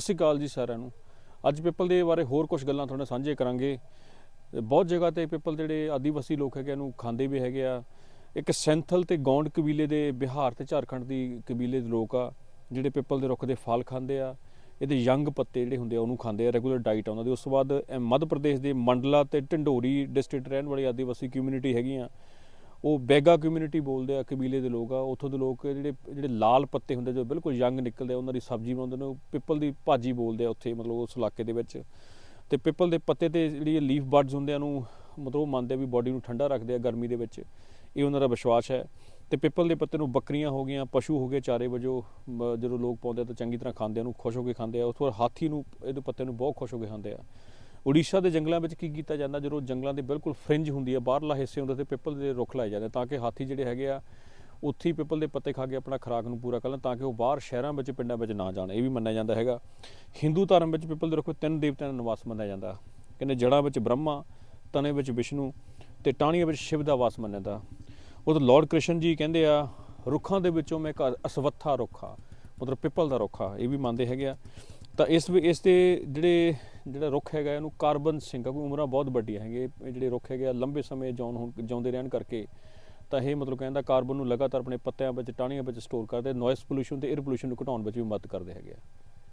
ਸਤਿ ਸ਼੍ਰੀ ਅਕਾਲ ਜੀ ਸਾਰਿਆਂ ਨੂੰ। ਅੱਜ ਪਿੱਪਲ ਦੇ ਬਾਰੇ ਹੋਰ ਕੁਝ ਗੱਲਾਂ ਤੁਹਾਡੇ ਨਾਲ ਸਾਂਝੇ ਕਰਾਂਗੇ। ਬਹੁਤ ਜਗ੍ਹਾ ਤੇ ਪਿੱਪਲ ਜਿਹੜੇ ਆਦੀਵਾਸੀ ਲੋਕ ਹੈਗੇ ਇਹਨੂੰ ਖਾਂਦੇ ਵੀ ਹੈਗੇ ਆ। ਇੱਕ ਸੈਂਥਲ ਤੇ ਗੌਂਡ ਕਬੀਲੇ ਦੇ ਬਿਹਾਰ ਤੇ ਝਾਰਖੰਡ ਦੀ ਕਬੀਲੇ ਦੇ ਲੋਕ ਆ, ਜਿਹੜੇ ਪਿੱਪਲ ਦੇ ਰੁੱਖ ਦੇ ਫਲ ਖਾਂਦੇ ਆ। ਇਹਦੇ ਯੰਗ ਪੱਤੇ ਜਿਹੜੇ ਹੁੰਦੇ ਆ, ਉਹਨੂੰ ਖਾਂਦੇ ਆ, ਰੈਗੂਲਰ ਡਾਈਟ ਆ ਉਹਨਾਂ ਦੀ। ਉਸ ਤੋਂ ਬਾਅਦ ਮੱਧ ਪ੍ਰਦੇਸ਼ ਦੇ ਮੰਡਲਾ ਤੇ ਢਿੰਡੋਰੀ ਡਿਸਟ੍ਰਿਕਟ ਰਹਿਣ ਵਾਲੀ ਆਦੀਵਾਸੀ ਕਮਿਊਨਿਟੀ ਹੈਗੀਆਂ। ਉਹ ਬੈਗਾ ਕਮਿਊਨਿਟੀ ਬੋਲਦੇ ਆ, ਕਬੀਲੇ ਦੇ ਲੋਕ ਆ, ਉੱਥੋਂ ਦੇ ਲੋਕ ਜਿਹੜੇ ਜਿਹੜੇ ਲਾਲ ਪੱਤੇ ਹੁੰਦੇ ਜੋ ਬਿਲਕੁਲ ਯੰਗ ਨਿਕਲਦੇ ਆ, ਉਹਨਾਂ ਦੀ ਸਬਜ਼ੀ ਬਣਾਉਂਦੇ ਨੇ ਪਿੱਪਲ ਦੀ ਭਾਜੀ ਬੋਲਦੇ ਆ ਉੱਥੇ, ਮਤਲਬ ਉਸ ਇਲਾਕੇ ਦੇ ਵਿੱਚ। ਤੇ ਪਿੱਪਲ ਦੇ ਪੱਤੇ ਤੇ ਜਿਹੜੀ ਲੀਫ ਬਰਡਸ ਹੁੰਦੇ ਆ ਨੂੰ ਮਤਲਬ ਉਹ ਮੰਨਦੇ ਆ ਵੀ ਬਾਡੀ ਨੂੰ ਠੰਡਾ ਰੱਖਦੇ ਆ ਗਰਮੀ ਦੇ ਵਿੱਚ। ਇਹ ਉਹਨਾਂ ਦਾ ਵਿਸ਼ਵਾਸ ਹੈ। ਤੇ ਪਿੱਪਲ ਦੇ ਪੱਤੇ ਨੂੰ ਬੱਕਰੀਆਂ ਹੋ ਗਈਆਂ, ਪਸ਼ੂ ਹੋ ਗਏ ਚਾਰੇ ਵਜੋਂ ਜਦੋਂ ਲੋਕ ਪਾਉਂਦੇ ਆ ਤਾਂ ਚੰਗੀ ਤਰ੍ਹਾਂ ਖਾਂਦੇ ਆ, ਉਹਨੂੰ ਖੁਸ਼ ਹੋ ਕੇ ਖਾਂਦੇ ਆ, ਉਸ ਤੋਂ ਹਾਥੀ ਨੂੰ, ਇਹਦੇ ਪੱਤੇ ਨੂੰ ਬਹੁਤ ਖੁਸ਼ ਹੋ ਕੇ ਖਾਂਦੇ ਆ। ਉੜੀਸਾ ਦੇ ਜੰਗਲਾਂ ਵਿੱਚ ਕੀ ਕੀਤਾ ਜਾਂਦਾ, ਜਦੋਂ ਜੰਗਲਾਂ ਦੇ ਬਿਲਕੁਲ ਫ੍ਰਿੰਜ ਹੁੰਦੀ ਹੈ, ਬਾਹਰਲਾ ਹਿੱਸੇ ਹੁੰਦੇ ਤੇ ਪਿੱਪਲ ਦੇ ਰੁੱਖ ਲਾਏ ਜਾਂਦੇ, ਤਾਂ ਕਿ ਹਾਥੀ ਜਿਹੜੇ ਹੈਗੇ ਆ, ਉੱਥੇ ਹੀ ਪਿੱਪਲ ਦੇ ਪੱਤੇ ਖਾ ਕੇ ਆਪਣਾ ਖੁਰਾਕ ਨੂੰ ਪੂਰਾ ਕਰਨ, ਤਾਂ ਕਿ ਉਹ ਬਾਹਰ ਸ਼ਹਿਰਾਂ ਵਿੱਚ, ਪਿੰਡਾਂ ਵਿੱਚ ਨਾ ਜਾਣ। ਇਹ ਵੀ ਮੰਨਿਆ ਜਾਂਦਾ ਹੈਗਾ। ਹਿੰਦੂ ਧਰਮ ਵਿੱਚ ਪਿੱਪਲ ਦੇ ਰੁੱਖ ਤਿੰਨ ਦੇਵਤਿਆਂ ਦਾ ਨਿਵਾਸ ਮੰਨਿਆ ਜਾਂਦਾ। ਕਹਿੰਦੇ ਜੜ੍ਹਾਂ ਵਿੱਚ ਬ੍ਰਹਮਾ ਤਨੇ ਵਿੱਚ ਵਿਸ਼ਨੂੰ ਤੇ ਟਾਹਣੀਆਂ ਵਿੱਚ ਸ਼ਿਵ ਦਾ ਵਾਸ ਮੰਨਿਆ ਜਾਂਦਾ। ਉਹ ਤਾਂ ਲਾਰਡ ਕ੍ਰਿਸ਼ਨ ਜੀ ਕਹਿੰਦੇ ਆ, ਰੁੱਖਾਂ ਦੇ ਵਿੱਚੋਂ ਮੈਂ ਇੱਕ ਅਸਵੱਥਾ ਰੁੱਖ ਆ, ਮਤਲਬ ਪਿੱਪਲ ਦਾ ਰੁੱਖ ਆ, ਇਹ ਵੀ ਮੰਨਦੇ ਹੈਗੇ ਆ। ਤਾਂ ਇਸ ਵੀ, ਇਸ ਦੇ ਜਿਹੜੇ ਜਿਹੜਾ ਰੁੱਖ ਹੈਗਾ, ਇਹਨੂੰ ਕਾਰਬਨ ਸਿੰਘ ਆ ਉਮਰਾਂ ਬਹੁਤ ਵੱਡੀਆਂ ਹੈਗੇ ਇਹ ਜਿਹੜੇ ਰੁੱਖ ਹੈਗੇ ਆ, ਲੰਬੇ ਸਮੇਂ ਜਿਉਣ ਹੋਣ, ਜਿਉਂਦੇ ਰਹਿਣ ਕਰਕੇ ਤਾਂ ਇਹ ਮਤਲਬ ਕਹਿੰਦਾ ਕਾਰਬਨ ਨੂੰ ਲਗਾਤਾਰ ਆਪਣੇ ਪੱਤਿਆਂ ਵਿੱਚ, ਟਾਹਣੀਆਂ ਵਿੱਚ ਸਟੋਰ ਕਰਦੇ ਨੋਇਸ ਪੋਲੂਸ਼ਨ ਤੇ 에ਅਰ ਪੋਲੂਸ਼ਨ ਨੂੰ ਘਟਾਉਣ ਵਿੱਚ ਵੀ ਮਦਦ ਕਰਦੇ ਹੈਗੇ ਆ।